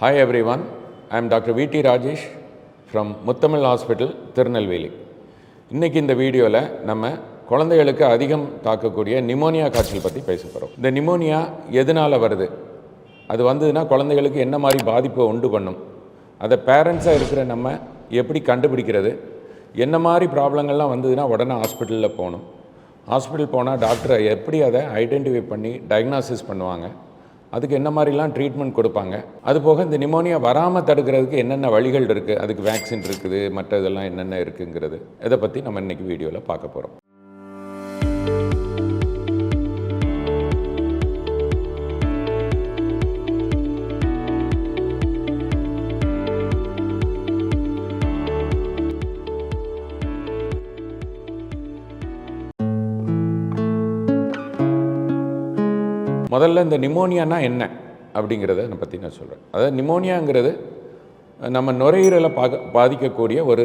Hi everyone I am doctor V T Rajesh from Muthamizh hospital Tirunelveli இன்றைக்கி இந்த வீடியோவில் நம்ம குழந்தைகளுக்கு அதிகம் தாக்கக்கூடிய நிமோனியா காய்ச்சல் பற்றி பேச போகிறோம் இந்த நிமோனியா எதனால் வருது? அது வந்ததுன்னா குழந்தைகளுக்கு என்ன மாதிரி பாதிப்பை உண்டு பண்ணும்? அதை பேரண்ட்ஸாக இருக்கிற நம்ம எப்படி கண்டுபிடிக்கிறது? என்ன மாதிரி ப்ராப்ளங்கள்லாம் வந்ததுன்னா உடனே ஹாஸ்பிட்டலில் போகணும். ஹாஸ்பிட்டல் போனால் டாக்டரை எப்படி அதை ஐடென்டிஃபை பண்ணி டயக்னாசிஸ் பண்ணுவாங்க? அதுக்கு என்ன மாதிரிலாம் ட்ரீட்மெண்ட் கொடுப்பாங்க? அது போக இந்த நிமோனியா வராமல் தடுக்கிறதுக்கு என்னென்ன வழிகள் இருக்குது அதுக்கு வேக்சின் இருக்குது மற்ற இதெல்லாம் என்னென்ன இருக்குங்கிறது. இதை பற்றி நம்ம இன்றைக்கி வீடியோவில் பார்க்க போகிறோம் முதல்ல இந்த நிமோனியானா என்ன அப்படிங்கிறத நான் பற்றி நான் சொல்கிறேன் அதாவது நிமோனியாங்கிறது நம்ம நுரையீரலை பாக பாதிக்கக்கூடிய ஒரு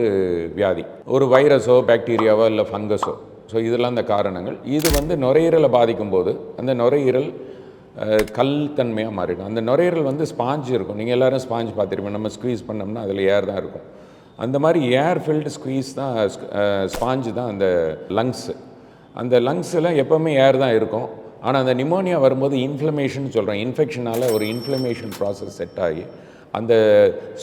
வியாதி. ஒரு வைரஸோ பாக்டீரியாவோ இல்லை ஃபங்கஸோ. ஸோ இதெல்லாம் அந்த காரணங்கள். இது வந்து நுரையீரலை பாதிக்கும் போது அந்த நுரையீரல் கல் தன்மையாக மாறிடும். அந்த நுரையீரல் வந்து ஸ்பாஞ்ச் இருக்கும். நீங்கள் எல்லாரும் ஸ்பாஞ்ச் பார்த்துருப்பீங்க. நம்ம ஸ்க்வீஸ் பண்ணோம்னா அதில் ஏர் தான் இருக்கும். அந்த மாதிரி ஏர் ஃபில்டு ஸ்க்வீஸ் தான் ஸ்பாஞ்சு தான் அந்த லங்ஸு அந்த லங்ஸில் எப்போவுமே ஏர் தான் இருக்கும். ஆனால் அந்த நிமோனியா வரும்போது இன்ஃப்ளமேஷன் சொல்கிறேன் இன்ஃபெக்ஷனால் ஒரு இன்ஃப்ளமேஷன் ப்ராசஸ் செட் ஆகி அந்த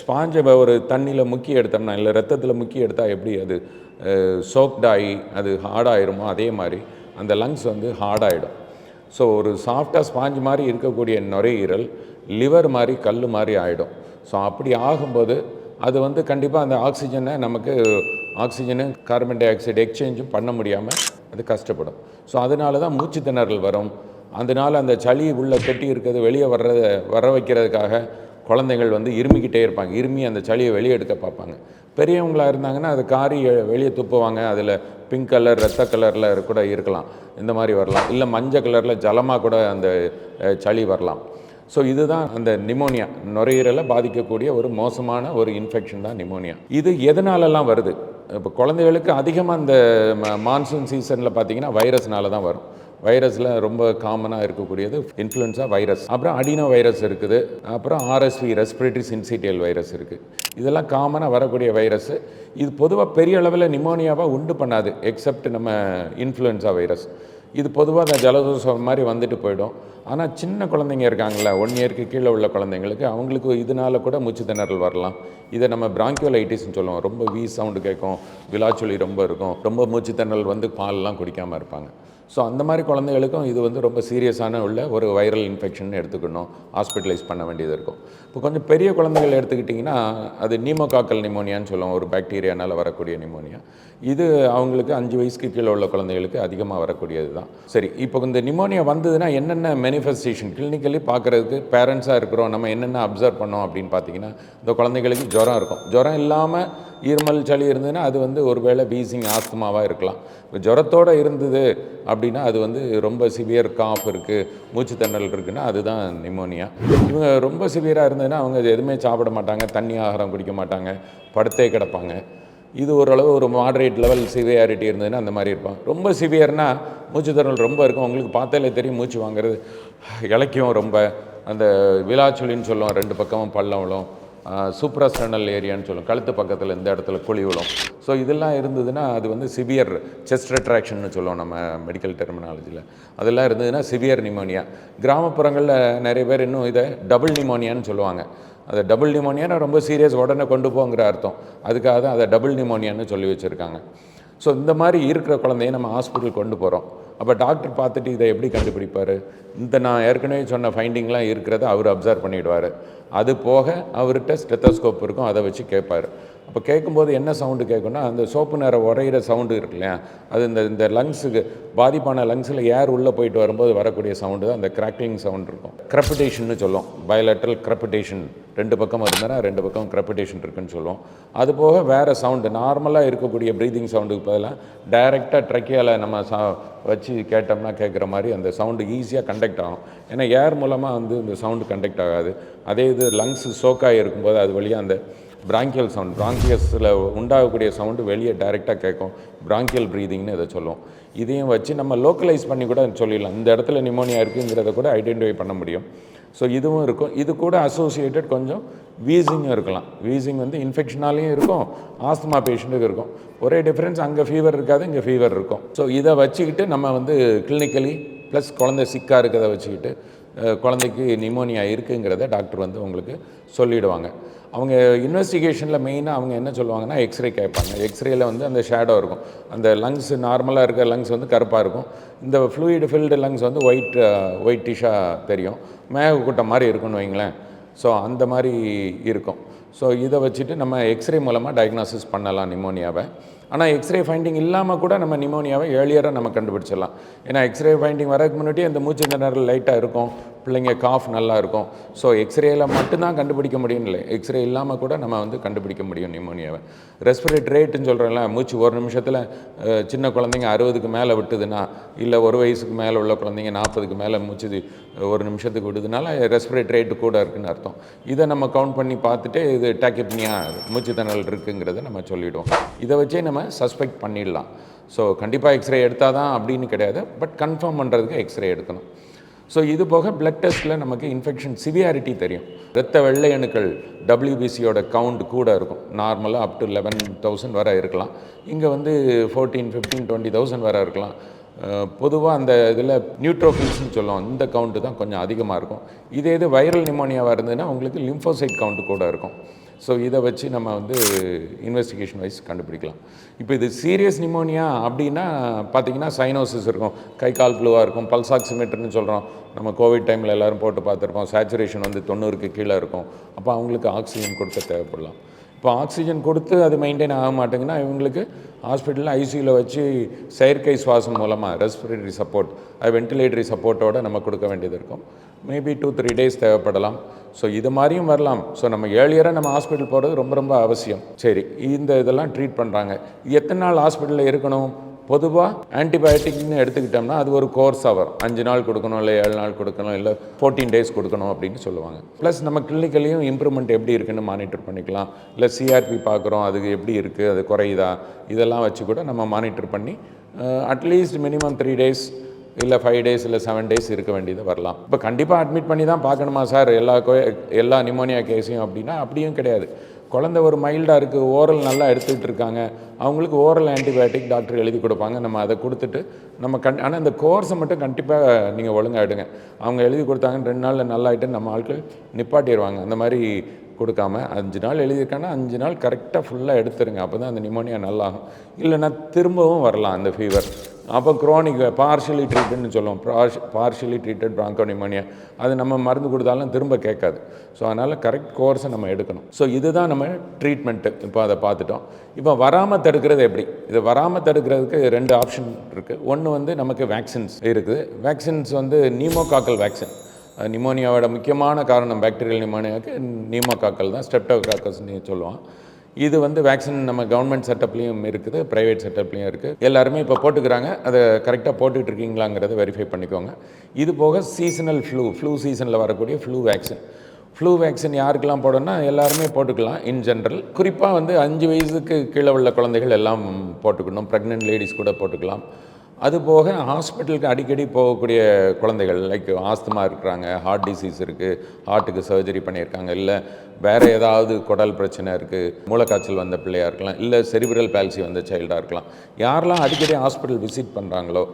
ஸ்பாஞ்சை ஒரு தண்ணியில் முக்கி எடுத்தோம்னா இல்லை ரத்தத்தில் முக்கி எடுத்தால் எப்படி அது சோக்டாகி அது ஹார்டாயிருமோ அதே மாதிரி அந்த லங்ஸ் வந்து ஹார்டாயிடும் ஸோ ஒரு சாஃப்டாக ஸ்பாஞ்ச் மாதிரி இருக்கக்கூடிய நுரையீரல் லிவர் மாதிரி கல் மாதிரி ஆகிடும் ஸோ அப்படி ஆகும்போது அது வந்து கண்டிப்பாக அந்த ஆக்சிஜனை நமக்கு ஆக்சிஜனு கார்பன் டை ஆக்சைடு எக்ஸ்சேஞ்சும் பண்ண முடியாமல் அது கஷ்டப்படும். ஸோ அதனால தான் மூச்சு திணறல் வரும். அதனால அந்த சளி உள்ளே கட்டி இருக்கிறது வெளியே வர்றத வர வைக்கிறதுக்காக குழந்தைகள் வந்து இருமிக்கிட்டே இருப்பாங்க. இருமி அந்த சளியை வெளியே எடுக்க பார்ப்பாங்க. பெரியவங்களாக இருந்தாங்கன்னா அது காரி வெளியே துப்புவாங்க. அதில் பிங்க் கலர் ரத்த கலரில் கூட இருக்கலாம். இந்த மாதிரி வரலாம். இல்லை மஞ்சள் கலரில் ஜலமாக கூட அந்த சளி வரலாம். ஸோ இதுதான் அந்த நிமோனியா நுரையீரலை பாதிக்கக்கூடிய ஒரு மோசமான ஒரு இன்ஃபெக்ஷன் தான் நிமோனியா இது எதனாலலாம் வருது? இப்போ குழந்தைகளுக்கு அதிகமாக அந்த மான்சூன் சீசனில் பார்த்தீங்கன்னா வைரஸ்னால தான் வரும். வைரஸில் ரொம்ப காமனாக இருக்கக்கூடியது இன்ஃப்ளூயன்ஸா வைரஸ் அப்புறம் அடினோ வைரஸ் இருக்குது. அப்புறம் ஆர்எஸ்வி ரெஸ்பிரேட்டரி சின்சிட்டியல் வைரஸ் இருக்குது இதெல்லாம் காமனாக வரக்கூடிய வைரஸ் இது பொதுவாக பெரிய அளவில் நிமோனியாவாக உண்டு பண்ணாது எக்ஸப்ட் நம்ம இன்ஃப்ளூயன்ஸா வைரஸ் இது பொதுவாக அந்த ஜலதோஷம் மாதிரி வந்துட்டு போயிடும். ஆனால் சின்ன குழந்தைங்க இருக்காங்கல்ல ஒன் இயருக்கு கீழே உள்ள குழந்தைங்களுக்கு அவங்களுக்கு இதனால கூட மூச்சு திணறல் வரலாம். இதை நம்ம பிராங்கியோலைட்டிஸ்னு சொல்லுவோம். ரொம்ப வீ சவுண்டு கேட்கும். விழாச்சொலி ரொம்ப இருக்கும். ரொம்ப மூச்சு திணறல் வந்து பால்லாம் குடிக்காமல் இருப்பாங்க. ஸோ அந்த மாதிரி குழந்தைகளுக்கும் இது வந்து ரொம்ப சீரியஸான உள்ள ஒரு வைரல் இன்ஃபெக்ஷன் எடுத்துக்கணும். ஹாஸ்பிட்டலைஸ் பண்ண வேண்டியது இருக்கும். இப்போ கொஞ்சம் பெரிய குழந்தைகள் எடுத்துக்கிட்டிங்கன்னா அது நீமோகாக்கல் நிமோனியான்னு சொல்லுவோம் ஒரு பாக்டீரியானால் வரக்கூடிய நிமோனியா. இது அவங்களுக்கு அஞ்சு வயசுக்கு கீழே உள்ள குழந்தைகளுக்கு அதிகமாக வரக்கூடியது தான். சரி இப்போ இந்த நிமோனியா வந்ததுன்னா என்னென்ன மேனிஃபெஸ்டேஷன் கிளினிக்கலி பார்க்குறதுக்கு பேரண்ட்ஸாக இருக்கிறோம். நம்ம என்னென்ன அப்சர்வ் பண்ணோம் அப்படின்னு பார்த்தீங்கன்னா இந்த குழந்தைகளுக்கு ஜுரம் இருக்கும். ஜுரம் இல்லாமல் இருமல் சளி இருந்ததுன்னா அது வந்து ஒருவேளை வீசிங் ஆஸ்துமாவாக இருக்கலாம். இப்போ ஜுரத்தோடு இருந்தது அப்படின்னா அது வந்து ரொம்ப சிவியர் காஃப் இருக்குது மூச்சு இருக்குன்னா அதுதான் நிமோனியா. இவங்க ரொம்ப சிவியராக இருந்ததுன்னா அவங்க எதுவுமே சாப்பிட மாட்டாங்க தண்ணி ஆகாரம் குடிக்க மாட்டாங்க படுத்தே கிடப்பாங்க. இது ஓரளவு ஒரு மாடரேட் லெவல் சிவியாரிட்டி இருந்ததுன்னா அந்த மாதிரி இருப்பாங்க. ரொம்ப சிவியர்னால் மூச்சு ரொம்ப இருக்கும். உங்களுக்கு பார்த்தாலே தெரியும் மூச்சு வாங்குறது இலக்கியம் ரொம்ப. அந்த விழாச்சொலின்னு சொல்லுவோம் ரெண்டு பக்கமும் பள்ளம் விழும். சூப்ராஸ்டர்னல் ஏரியான்னு சொல்லுவோம். கழுத்து பக்கத்தில் இந்த இடத்துல குழி விழும். ஸோ இதெல்லாம் இருந்ததுன்னா அது வந்து சிவியர் செஸ்ட் ரெட்ராக்ஷன்னு சொல்லுவோம் நம்ம மெடிக்கல் டெர்மினாலஜியில் அதெல்லாம் இருந்ததுன்னா சிவியர் நிமோனியா கிராமப்புறங்களில் நிறைய பேர் இன்னும் இதை டபுள் நிமோனியான்னு சொல்லுவாங்க. அதை டபுள் நிமோனியானா ரொம்ப சீரியஸ் உடனே கொண்டு போங்கிற அர்த்தம். அதுக்காக தான் அதை டபுள் நிமோனியான்னு சொல்லி வச்சுருக்காங்க. ஸோ இந்த மாதிரி இருக்கிற குழந்தைய நம்ம ஹாஸ்பிட்டல் கொண்டு போகிறோம் அப்போ டாக்டர் பார்த்துட்டு இதை எப்படி கண்டுபிடிப்பார்? இந்த நான் ஏற்கனவே சொன்ன ஃபைண்டிங்லாம் இருக்கிறத அவர் அப்சர்வ் பண்ணிவிடுவார் அது போக அவர்கிட்ட ஸ்டெத்தோஸ்கோப் இருக்கும் அதை வச்சு கேட்பார். அப்போ கேட்கும்போது என்ன சவுண்டு கேட்கும்னா அந்த சோப்பு நேரம் உரையிற சவுண்டு இருக்கு இல்லையா? அது இந்த இந்த லங்ஸுக்கு பாதிப்பான லங்ஸில் ஏர் உள்ளே போயிட்டு வரும்போது வரக்கூடிய சவுண்டு தான் அந்த கிராக்லிங் சவுண்ட் இருக்கும். கிரப்பிடேஷன்னு சொல்லுவோம் பயலட்ரல் கிரப்பிடேஷன் ரெண்டு பக்கம் இருந்தனா ரெண்டு பக்கம் கிரப்பிடேஷன் இருக்குன்னு சொல்லுவோம். அது போக வேறு சவுண்டு நார்மலாக இருக்கக்கூடிய ப்ரீதிங் சவுண்டுக்கு பதிலாக டைரெக்டாக ட்ரக்கியால் நம்ம சா வச்சு கேட்டோம்னா கேட்குற மாதிரி அந்த சவுண்டு ஈஸியாக கண்டக்ட் ஆகும். ஏன்னா ஏர் மூலமாக வந்து இந்த சவுண்டு கண்டக்ட் ஆகாது. அதே இது லங்ஸ் சோக்காக இருக்கும்போது அது வழியாக அந்த பிராங்கியல் சவுண்ட் பிராங்கியஸில் உண்டாகக்கூடிய சவுண்டு வெளியே டைரெக்டாக கேட்கும். பிராங்கியல் ப்ரீதிங்னு இதை சொல்லுவோம். இதையும் வச்சு நம்ம லோக்கலைஸ் பண்ணி கூட சொல்லிடலாம். இந்த இடத்துல நிமோனியா இருக்குங்கிறத கூட ஐடென்டிஃபை பண்ண முடியும். ஸோ இதுவும் இருக்கும். இது கூட அசோசியேட்டட் கொஞ்சம் வீசிங்கும் இருக்கலாம். வீசிங் வந்து இன்ஃபெக்ஷனாலேயும் இருக்கும். ஆஸ்துமா பேஷண்ட்டுக்கு இருக்கும். ஒரே டிஃப்ரென்ஸ் அங்கே ஃபீவர் இருக்காது இங்கே ஃபீவர் இருக்கும். ஸோ இதை வச்சுக்கிட்டு நம்ம வந்து கிளினிக்கலி ப்ளஸ் குழந்தை சிக்காக இருக்கிறத வச்சுக்கிட்டு குழந்தைக்கு நிமோனியா இருக்குங்கிறத டாக்டர் வந்து உங்களுக்கு சொல்லிவிடுவாங்க அவங்க இன்வெஸ்டிகேஷனில் மெயினாக அவங்க என்ன சொல்லுவாங்கன்னா எக்ஸ்ரே கேட்பாங்க. எக்ஸ்ரேயில் வந்து அந்த ஷேடோ இருக்கும். அந்த லங்ஸ் நார்மலாக இருக்கிற லங்ஸ் வந்து கருப்பாக இருக்கும். இந்த ஃப்ளூயிடு ஃபில்டு லங்ஸ் வந்து ஒயிட் ஒயிட்டிஷாக தெரியும். மேகக்கூட்டம் மாதிரி இருக்குன்னு வைங்களேன். ஸோ அந்த மாதிரி இருக்கும். ஸோ இதை வச்சுட்டு நம்ம எக்ஸ்ரே மூலமாக டயக்னாசிஸ் பண்ணலாம் நிமோனியாவை. ஆனால் எக்ஸ்ரே ஃபைண்டிங் இல்லாமல் கூட நம்ம நிமோனியாவை ஏர்லியராக நம்ம கண்டுபிடிச்சிடலாம். ஏன்னா எக்ஸ்ரே ஃபைண்டிங் வரதுக்கு முன்னாடி அந்த மூச்சு திணறல் லைட்டாக இருக்கும். பிள்ளைங்க காஃப் நல்லா இருக்கும் ஸோ எக்ஸ்ரேயில் மட்டும்தான் கண்டுபிடிக்க முடியும் இல்லை. எக்ஸ்ரே இல்லாமல் கூட நம்ம வந்து கண்டுபிடிக்க முடியும் நிமோனியாவை ரெஸ்பிரேட் ரேட்டுன்னு சொல்கிறோம்ல மூச்சு ஒரு நிமிஷத்தில் சின்ன குழந்தைங்க அறுபதுக்கு மேலே விட்டுதுன்னா இல்லை ஒரு வயசுக்கு மேலே உள்ள குழந்தைங்க நாற்பதுக்கு மேலே மூச்சு ஒரு நிமிஷத்துக்கு விடுதுனால ரெஸ்பிரேட் ரேட்டு கூட இருக்குன்னு அர்த்தம். இதை நம்ம கவுண்ட் பண்ணி பார்த்துட்டு இது டேக்கிப்னியா மூச்சு திணறல் இருக்குங்கிறத நம்ம சொல்லிவிடுவோம் இதை வச்சே நம்ம சஸ்பெக்ட் பண்ணிடலாம். ஸோ கண்டிப்பாக எக்ஸ்ரே எடுத்தால் தான் அப்படின்னு கிடையாது. பட் கன்ஃபார்ம் பண்ணுறதுக்கு எக்ஸ்ரே எடுக்கணும். ஸோ இது போக பிளட் டெஸ்ட்டில் நமக்கு இன்ஃபெக்ஷன் சிவியாரிட்டி தெரியும். இரத்த வெள்ளை அணுக்கள் டபிள்யூபிசியோட கவுண்ட் கூட இருக்கும். நார்மலாக அப் டு லெவன் தௌசண்ட் வர இருக்கலாம். இங்கே வந்து ஃபோர்டீன் ஃபிஃப்டீன் டுவெண்ட்டி தௌசண்ட் வர இருக்கலாம். பொதுவாக அந்த இதில் நியூட்ரோஃபில்ஸ்னு சொல்லுவோம். இந்த கவுண்ட்டு தான் கொஞ்சம் அதிகமாக இருக்கும். இதே இது வைரல் நிமோனியாவாக இருந்ததுன்னா உங்களுக்கு லிம்போசைட் கவுண்ட் கூட இருக்கும். ஸோ இதை வச்சு நம்ம வந்து இன்வெஸ்டிகேஷன் வைஸ் கண்டுபிடிக்கலாம். இப்போ இது சீரியஸ் நிமோனியா அப்படின்னா பார்த்தீங்கன்னா சைனோசிஸ் இருக்கும். கை கால் ஃப்ளூவாக இருக்கும். பல்ஸ் ஆக்சிமீட்டர்னு சொல்கிறோம் நம்ம கோவிட் டைமில் எல்லோரும் போட்டு பார்த்துருப்போம். சேச்சுரேஷன் வந்து தொண்ணூறுக்கு கீழே இருக்கும். அப்போ அவங்களுக்கு ஆக்சிஜன் கொடுக்க தேவைப்படலாம். இப்போ ஆக்சிஜன் கொடுத்து அது மெயின்டைன் ஆக மாட்டேங்குன்னா இவங்களுக்கு ஹாஸ்பிட்டலில் ஐசியூவில் வச்சு செயற்கை சுவாசம் மூலமாக ரெஸ்பிரேட்டரி சப்போர்ட் அது வென்டிலேட்டரி சப்போர்ட்டோடு நம்ம கொடுக்க வேண்டியது இருக்கும். மேபி டூ த்ரீ டேஸ் தேவைப்படலாம். ஸோ இது மாதிரியும் வரலாம். ஸோ நம்ம ஏர்லியராக நம்ம ஹாஸ்பிட்டல் போகிறது ரொம்ப ரொம்ப அவசியம். சரி இந்த இதெல்லாம் ட்ரீட் பண்ணுறாங்க எத்தனை நாள் ஹாஸ்பிட்டலில் இருக்கணும்? பொதுவாக ஆன்டிபயோட்டிக்னு எடுத்துக்கிட்டோம்னா அது ஒரு கோர்ஸ் அவர் அஞ்சு நாள் கொடுக்கணும் இல்லை ஏழு நாள் கொடுக்கணும் இல்லை ஃபோர்டீன் டேஸ் கொடுக்கணும் அப்படின்னு சொல்லுவாங்க. ப்ளஸ் நம்ம கிளினிக்கலையும் இம்ப்ரூவ்மெண்ட் எப்படி இருக்குன்னு மானிட்டர் பண்ணிக்கலாம். இல்லை சிஆர்பி பார்க்குறோம் அது எப்படி இருக்குது அது குறையுதா? இதெல்லாம் வச்சு கூட நம்ம மானிட்டர் பண்ணி at least minimum three days இல்லை ஃபைவ் டேஸ் இல்லை செவன் டேஸ் இருக்க வேண்டியது வரலாம். இப்போ கண்டிப்பாக அட்மிட் பண்ணி தான் பார்க்கணுமா சார்? எல்லா கோ எல்லா நிமோனியா கேஸையும் அப்படின்னா அப்படியும் கிடையாது. குழந்தை ஒரு மைல்டாக இருக்குது ஓரல் நல்லா எடுத்துக்கிட்டு இருக்காங்க. அவங்களுக்கு ஓரல் ஆன்டிபயோட்டிக் டாக்டர் எழுதி கொடுப்பாங்க. நம்ம அதை கொடுத்துட்டு நம்ம கண் ஆனால் இந்த கோர்ஸை மட்டும் கண்டிப்பாக நீங்கள் ஒழுங்காகிடுங்க அவங்க எழுதி கொடுத்தாங்கன்னு ரெண்டு நாளில் நல்லாயிட்டு நம்ம ஆட்கள் நிப்பாட்டிடுவாங்க அந்த மாதிரி கொடுக்காம அஞ்சு நாள் எழுதியிருக்காங்கன்னா அஞ்சு நாள் கரெக்டாக ஃபுல்லாக எடுத்துருங்க. அப்போ தான் அந்த நிமோனியா நல்லாகும். இல்லைன்னா திரும்பவும் வரலாம் அந்த ஃபீவர் அப்போ குரோனிக் பார்ஷியலி ட்ரீட்டட்னு சொல்லுவோம். பார்ஷ் பார்ஷியலி ட்ரீட்டட் பிராங்கோனிமோனியா அது நம்ம மருந்து கொடுத்தாலும் திரும்ப கேட்காது. ஸோ அதனால் கரெக்ட் கோர்ஸை நம்ம எடுக்கணும். ஸோ இதுதான் நம்ம ட்ரீட்மெண்ட்டு இப்போ அதை பார்த்துட்டோம். இப்போ வராமல் தடுக்கிறது எப்படி? இது வராமல் தடுக்கிறதுக்கு ரெண்டு ஆப்ஷன் இருக்குது ஒன்று வந்து நமக்கு வேக்சின்ஸ் இருக்குது. வேக்சின்ஸ் வந்து நியூமோகாக்கல் வேக்சின் நிமோனியாவோட முக்கியமான காரணம் பாக்டீரியல் நிமோனியாவுக்கு நியூமோகாக்கல் தான் ஸ்டெப்டோகாக்கல்ஸ்னு சொல்லுவான். இது வந்து வேக்சின் நம்ம கவர்மெண்ட் செட்டப்லேயும் இருக்குது ப்ரைவேட் செட்டப்லேயும் இருக்குது எல்லாருமே இப்போ போட்டுக்கிறாங்க. அதை கரெக்டாக போட்டுட்டு இருக்கீங்களாங்கிறத வெரிஃபை பண்ணிக்கோங்க. இது போக சீசனல் ஃப்ளூ ஃப்ளூ சீசனில் வரக்கூடிய ஃப்ளூ வேக்சின் ஃப்ளூ வேக்சின் யாருக்கெல்லாம் போடணும்னா எல்லாருமே போட்டுக்கலாம் இன் ஜென்ரல் குறிப்பாக வந்து அஞ்சு வயசுக்கு கீழே உள்ள குழந்தைகள் எல்லாம் போட்டுக்கணும். ப்ரெக்னென்ட் லேடிஸ் கூட போட்டுக்கலாம். அது போக ஹாஸ்பிட்டலுக்கு அடிக்கடி போகக்கூடிய குழந்தைகள் லைக் ஆஸ்துமா இருக்கிறாங்க ஹார்ட் டிசீஸ் இருக்குது ஹார்ட்டுக்கு சர்ஜரி பண்ணியிருக்காங்க இல்லை வேறு ஏதாவது குடல் பிரச்சனை இருக்குது மூளைக்காய்ச்சல் வந்த பிள்ளையாக இருக்கலாம் இல்லை செரிபிரல் பேல்சி வந்த சைல்டாக இருக்கலாம் யாரெல்லாம் அடிக்கடி ஹாஸ்பிட்டல் விசிட் பண்ணுறாங்களோ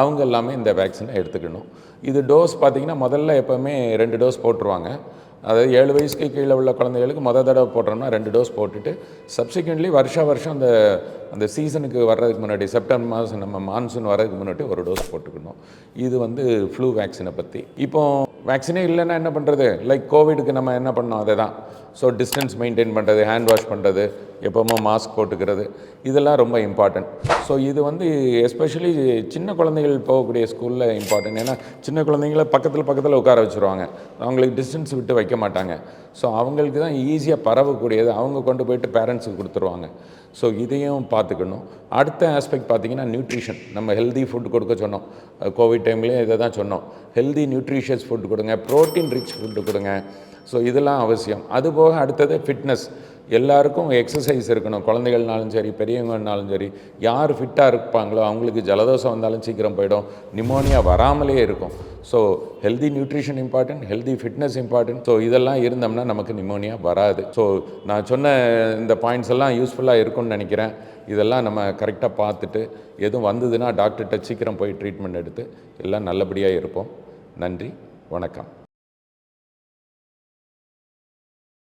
அவங்க எல்லாமே இந்த வேக்சினை எடுத்துக்கணும். இது டோஸ் பார்த்திங்கன்னா முதல்ல எப்போவுமே ரெண்டு டோஸ் போட்டுருவாங்க. அதாவது ஏழு வயசுக்கு கீழே உள்ள குழந்தைகளுக்கு மொதல் தடவை போட்டோம்னா ரெண்டு டோஸ் போட்டுட்டு சப்சிக்வெண்ட்லி வருஷா வருஷம் அந்த அந்த சீசனுக்கு வர்றதுக்கு முன்னாடி செப்டம்பர் மாதம் நம்ம மான்சூன் வர்றதுக்கு முன்னாடி ஒரு டோஸ் போட்டுக்கணும். இது வந்து ஃப்ளூ வேக்சினை பற்றி இப்போ வேக்சினே இல்லைன்னா என்ன பண்ணுறது லைக் கோவிடுக்கு நம்ம என்ன பண்ணோம்? அதை தான் ஸோ டிஸ்டன்ஸ் மெயின்டைன் பண்ணுறது ஹேண்ட் வாஷ் பண்ணுறது எப்போவுமே மாஸ்க் போட்டுக்கிறது. இதெல்லாம் ரொம்ப இம்பார்ட்டன்ட் ஸோ இது வந்து எஸ்பெஷலி சின்ன குழந்தைகள் போகக்கூடிய ஸ்கூலில் இம்பார்ட்டன்ட் ஏன்னா சின்ன குழந்தைங்கள பக்கத்தில் பக்கத்தில் உட்கார வச்சுருவாங்க. அவங்களுக்கு டிஸ்டன்ஸ் விட்டு வைக்க மாட்டாங்க. ஸோ அவங்களுக்கு தான் ஈஸியாக பரவக்கூடியது. அவங்க கொண்டு போயிட்டு பேரண்ட்ஸுக்கு கொடுத்துருவாங்க. ஸோ இதையும் பார்த்துக்கணும். அடுத்த ஆஸ்பெக்ட் பார்த்திங்கன்னா நியூட்ரிஷன் நம்ம ஹெல்தி ஃபுட் கொடுக்க சொன்னோம். கோவிட் டைம்லேயும் இதை தான் சொன்னோம். ஹெல்தி நியூட்ரிஷியஸ் ஃபுட் கொடுங்க. ப்ரோட்டீன் ரிச் ஃபுட்டு கொடுங்க. ஸோ இதெல்லாம் அவசியம். அதுபோக அடுத்தது ஃபிட்னஸ் எல்லாருக்கும் எக்ஸசைஸ் இருக்கணும். குழந்தைகள்னாலும் சரி பெரியவங்கனாலும் சரி யார் ஃபிட்டாக இருப்பாங்களோ அவங்களுக்கு ஜலதோஷம் வந்தாலும் சீக்கிரம் போயிடும். நிமோனியா வராமலே இருக்கும். So healthy nutrition important healthy fitness important so இதெல்லாம் இருந்தோம்னா நமக்கு நிமோனியா வராது. ஸோ நான் சொன்ன இந்த பாயிண்ட்ஸ் எல்லாம் யூஸ்ஃபுல்லாக இருக்கும்னு நினைக்கிறேன். இதெல்லாம் நம்ம கரெக்டாக பார்த்துட்டு எதுவும் வந்ததுன்னா டாக்டர்கிட்ட சீக்கிரம் போய் ட்ரீட்மெண்ட் எடுத்து எல்லாம் நல்லபடியாக இருப்போம். நன்றி வணக்கம்.